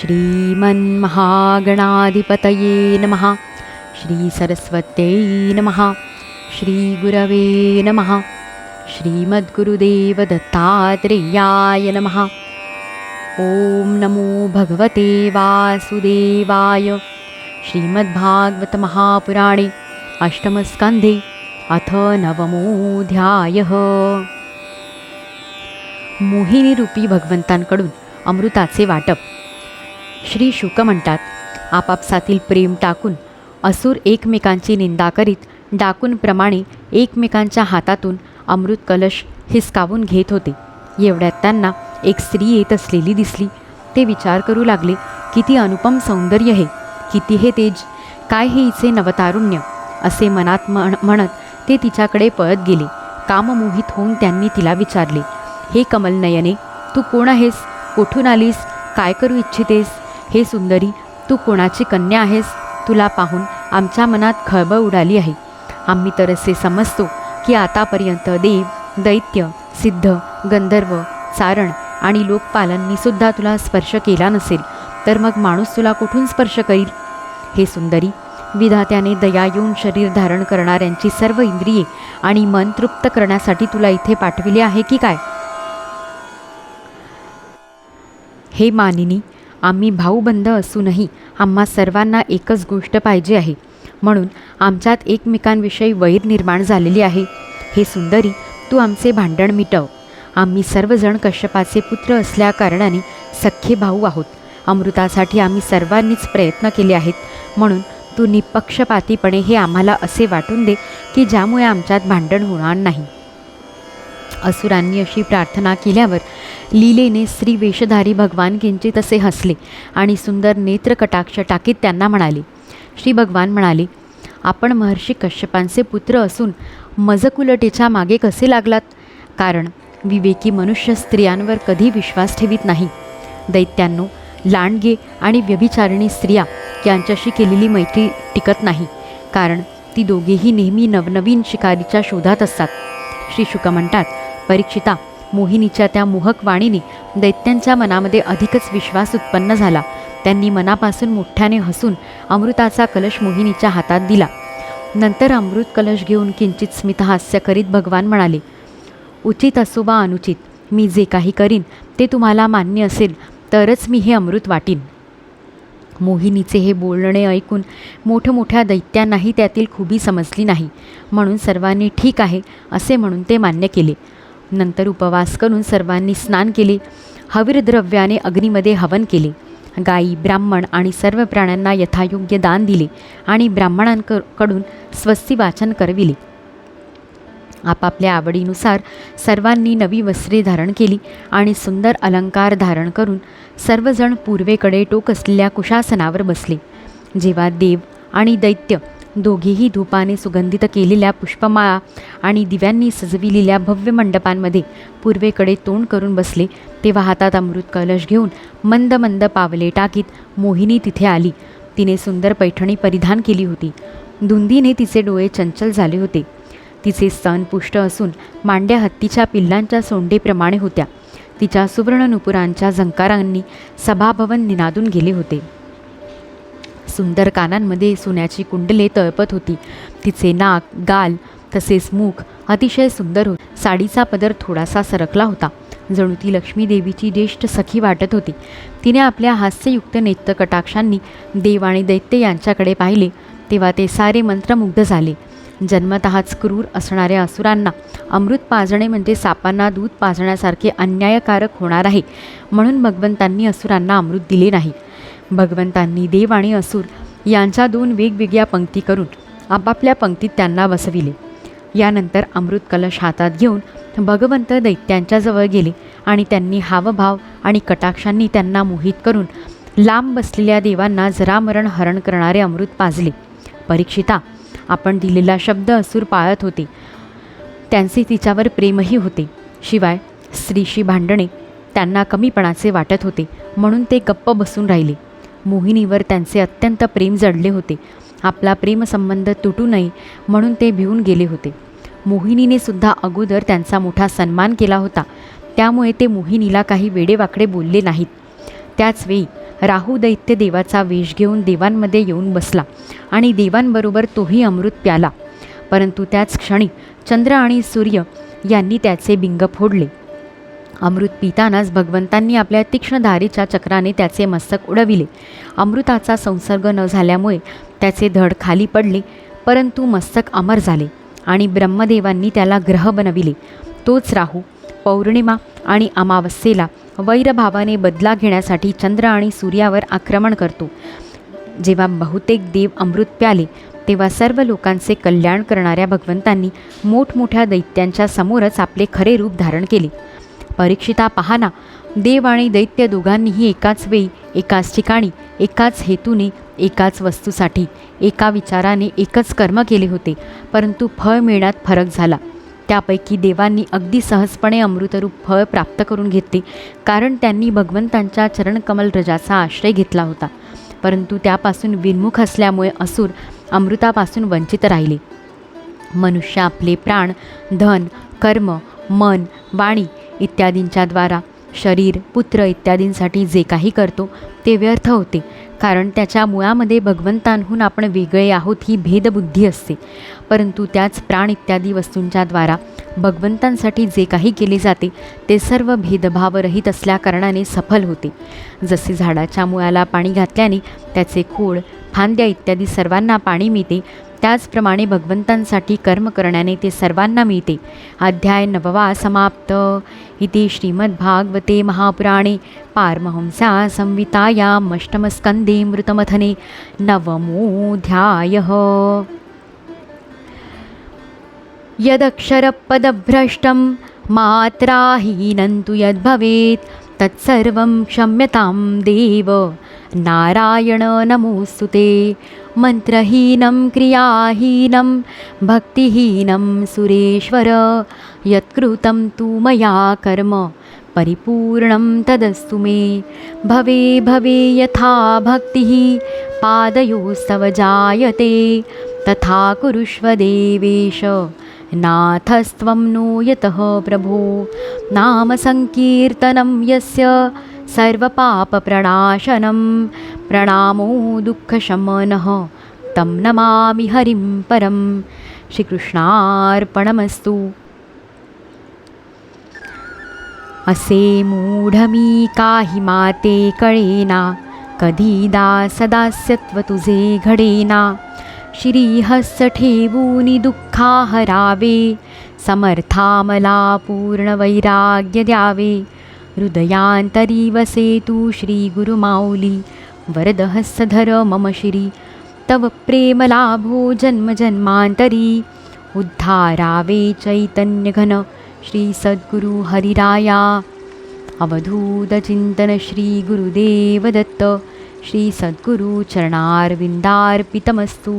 श्रीमन्महागणाधिपतये नमः। श्रीसरस्वत्यै नमः। श्रीगुरवे नमः। श्रीमद्गुरुदेवदत्तात्रेयाय नमः। ॐ नमो भगवते वासुदेवाय। श्रीमद्भागवतमहापुराणे अष्टमस्कन्धे अथ नवमोऽध्यायः। मोहिनीरूपी भगवंतांकडून अमृताचे वाटप। श्री शुक म्हणतात आपापसातील प्रेम टाकून असुर एकमेकांची निंदा करीत डाकूनप्रमाणे एकमेकांच्या हातातून अमृत कलश हिसकावून घेत होते. एवढ्यात त्यांना एक स्त्री येत असलेली दिसली. ते विचार करू लागले किती अनुपम सौंदर्य हे किती हे तेज काय हे हिचे नवतारुण्य? असे मनात म्हण म्हणत ते तिच्याकडे पळत गेले. काममोहित होऊन त्यांनी तिला विचारले हे कमलनयने तू कोण आहेस? कोठून आलीस? काय करू इच्छितेस? हे सुंदरी तू कोणाची कन्या आहेस? तुला पाहून आमच्या मनात खळबळ उडाली आहे. आम्ही तर असे समजतो की आतापर्यंत देव दैत्य सिद्ध गंधर्व चारण आणि लोकपालांनी सुद्धा तुला स्पर्श केला नसेल तर मग माणूस तुला कुठून स्पर्श करील? हे सुंदरी विधात्याने दया येऊन शरीर धारण करणाऱ्यांची सर्व इंद्रिये आणि मन तृप्त करण्यासाठी तुला इथे पाठविले आहे की काय? हे मानिनी आम्ही भाऊबंद असूनही आम्हा सर्वांना एकच गोष्ट पाहिजे आहे. म्हणून आमच्यात एकमेकांविषयी वैर निर्माण झालेली आहे. हे सुंदरी तू आमचे भांडण मिटव. आम्ही सर्वजण कश्यपाचे पुत्र असल्याकारणाने सख्खे भाऊ आहोत. अमृतासाठी आम्ही सर्वांनीच प्रयत्न केले आहेत. म्हणून तू निपक्षपातीपणे हे आम्हाला असे वाटून दे की ज्यामुळे आमच्यात भांडण होणार नाही. असुरांनी अशी प्रार्थना केल्यावर लीलेने श्री वेशधारी भगवान किंचित असे हसले आणि सुंदर नेत्रकटाक्ष टाकीत त्यांना म्हणाले. श्री भगवान म्हणाले आपण महर्षी कश्यपांचे पुत्र असून मजकुलटेच्या मागे कसे लागलात? कारण विवेकी मनुष्य स्त्रियांवर कधी विश्वास ठेवीत नाही. दैत्यांनो लांडगे आणि व्यभिचारिणी स्त्रिया यांच्याशी केलेली मैत्री टिकत नाही. कारण ती दोघेही नेहमी नवनवीन शिकारीच्या शोधात असतात. श्री शुक म्हणतात परीक्षिता मोहिनीच्या त्या मोहक वाणीने दैत्यांच्या मनामध्ये अधिकच विश्वास उत्पन्न झाला. त्यांनी मनापासून मोठ्याने हसून अमृताचा कलश मोहिनीच्या हातात दिला. नंतर अमृत कलश घेऊन किंचित स्मितहास्य करीत भगवान म्हणाले उचित असो वा अनुचित. मी जे काही करीन ते तुम्हाला मान्य असेल तरच मी हे अमृत वाटीन. मोहिनीचे हे बोलणे ऐकून मोठमोठ्या दैत्यांनाही त्यातील खुबी समजली नाही. म्हणून सर्वांनी ठीक आहे असे म्हणून ते मान्य केले. नंतर उपवास करून सर्वांनी स्नान केले. हवीरद्रव्याने अग्नीमध्ये हवन केले. गायी ब्राह्मण आणि सर्व प्राण्यांना यथायोग्य दान दिले आणि ब्राह्मणांकडून स्वस्ती वाचन करविले. आपापल्या आवडीनुसार सर्वांनी नवी वस्त्रे धारण केली आणि सुंदर अलंकार धारण करून सर्वजण पूर्वेकडे टोक असलेल्या कुशासनावर बसले. जेव्हा देव आणि दैत्य दोघेही धूपाने सुगंधित केलेल्या पुष्पमाळा आणि दिव्यांनी सजविलेल्या भव्य मंडपांमध्ये पूर्वेकडे तोंड करून बसले तेव्हा हातात अमृत कलश घेऊन मंद मंद पावले टाकीत मोहिनी तिथे आली. तिने सुंदर पैठणी परिधान केली होती. धुंदीने तिचे डोळे चंचल झाले होते. तिचे स्तन पुष्ट असून मांड्या हत्तीच्या पिल्लांच्या सोंडेप्रमाणे होत्या. तिच्या सुवर्ण नुपुरांच्या झंकारांनी सभाभवन निनादून गेले होते. सुंदर कानांमध्ये सोन्याची कुंडले तळपत होती. तिचे नाक गाल तसेच मुख अतिशय सुंदर होते. साडीचा पदर थोडासा सरकला होता. जणू ती लक्ष्मी देवीची ज्येष्ठ सखी वाटत होती. तिने आपल्या हास्ययुक्त नेत्रकटाक्षांनी देव आणि दैत्य यांच्याकडे पाहिले तेव्हा ते सारे मंत्रमुग्ध झाले. जन्मतःच क्रूर असणाऱ्या असुरांना अमृत पाजणे म्हणजे सापांना दूध पाजण्यासारखे अन्यायकारक होणार आहे म्हणून भगवंतांनी असुरांना अमृत दिले नाही. भगवंतांनी देव आणि असुर यांच्या दोन वेगवेगळ्या पंक्ती करून आपापल्या पंक्तीत त्यांना बसविले. यानंतर अमृत कलश हातात घेऊन भगवंत दैत्यांच्या जवळ गेले आणि त्यांनी हावभाव आणि कटाक्षांनी त्यांना मोहित करून लांब बसलेल्या देवांना जरामरण हरण करणारे अमृत पाजले. परीक्षिता आपण दिलेला शब्द असुर पाळत होते. त्यांचे तिच्यावर प्रेमही होते. शिवाय स्त्रीशी भांडणे त्यांना कमीपणाचे वाटत होते. म्हणून ते गप्प बसून राहिले. मोहिनीवर त्यांचे अत्यंत प्रेम जडले होते. आपला प्रेमसंबंध तुटू नये म्हणून ते भिवून गेले होते. मोहिनीने सुद्धा अगोदर त्यांचा मोठा सन्मान केला होता. त्यामुळे ते मोहिनीला काही वेडेवाकडे बोलले नाहीत. त्याचवेळी राहू दैत्य देवाचा वेश घेऊन देवांमध्ये येऊन बसला आणि देवांबरोबर तोही अमृत प्याला. परंतु त्याच क्षणी चंद्र आणि सूर्य यांनी त्याचे बिंग फोडले. अमृत पितानाच भगवंतांनी आपल्या तीक्ष्णधारीच्या चक्राने त्याचे मस्तक उडविले. अमृताचा संसर्ग न झाल्यामुळे त्याचे धड खाली पडले परंतु मस्तक अमर झाले आणि ब्रह्मदेवांनी त्याला ग्रह बनविले. तोच राहू पौर्णिमा आणि अमावस्येला वैरभावाने बदला घेण्यासाठी चंद्र आणि सूर्यावर आक्रमण करतो. जेव्हा बहुतेक देव अमृत प्याले तेव्हा सर्व लोकांचे कल्याण करणाऱ्या भगवंतांनी मोठमोठ्या दैत्यांच्या समोरच आपले खरे रूप धारण केले. परीक्षिता पहाना. देव आणि दैत्य दोघांनीही एकाच वेळी एकाच ठिकाणी एकाच हेतूने एकाच वस्तूसाठी एका विचाराने एकच कर्म केले होते परंतु फळ मिळण्यात फरक झाला. त्यापैकी देवांनी अगदी सहजपणे अमृतरूप फळ प्राप्त करून घेतले कारण त्यांनी भगवंतांच्या चरणकमल रजाचा आश्रय घेतला होता. परंतु त्यापासून विन्मुख असल्यामुळे असुर अमृतापासून वंचित राहिले. मनुष्य आपले प्राण धन कर्म मन वाणी इत्यादींच्या द्वारा. शरीर पुत्र इत्यादींसाठी जे काही करतो ते व्यर्थ होते. कारण त्याच्या मुळामध्ये भगवंतांहून आपण वेगळे आहोत ही भेदबुद्धी असते. परंतु त्याच प्राण इत्यादी वस्तूंच्या द्वारा भगवंतांसाठी जे काही केले जाते ते सर्व भेदभावरहित असल्याकारणाने सफल होते. जसे झाडाच्या मुळाला पाणी घातल्याने त्याचे खोड फांद्या इत्यादी सर्वांना पाणी मिळते त्याचप्रमाणे भगवंतांसाठी कर्म करण्याने ते सर्वांना मिळते. अध्याय नववा समाप्त. इति श्रीमद्भागवते महापुराणे पारमहंसा संवितायामष्टमस्कन्धे मृतमथने नवमोऽध्यायः. यदक्षरपदभ्रष्टं मात्राहीनं तु यद्भवेत् तत्सर्वं क्षम्यतां देव। नारायण नमोऽस्तु ते। मन्त्रहीनं क्रियाहीनं भक्तिहीनं सुरेश्वर। यत्कृतं तु मया कर्म परिपूर्णं तदस्तु मे। भवे भवे यथा भक्तिः पादयोस्तव जायते। तथा कुरुष्व देवेश नाथस्त्वं नो यतः प्रभो नामसङ्कीर्तनं यस्य सर्वपापप्रणाशनं प्रणामो दुःखशमनः तं नमामि हरिं परं श्रीकृष्णार्पणमस्तु। असे मूढमी काही माते कळेना कधीदा सदास्यत्व तुझे घडेना श्रीहस्त ठेवूनि दुःखा हरावे समर्था मला पूर्ण वैराग्य द्यावे हृदयान्तरी वसेतु श्रीगुरुमाौली वरदहस्धर मम श्री। तव प्रेमलाभो जन्मजन्मान्तरी उद्धारावे चैतन्यघन श्रीसद्गुरुहरिराया अवधूतचिन्तन श्रीगुरुदेवदत्त श्रीसद्गुरुचरणार्विन्दार्पितमस्तु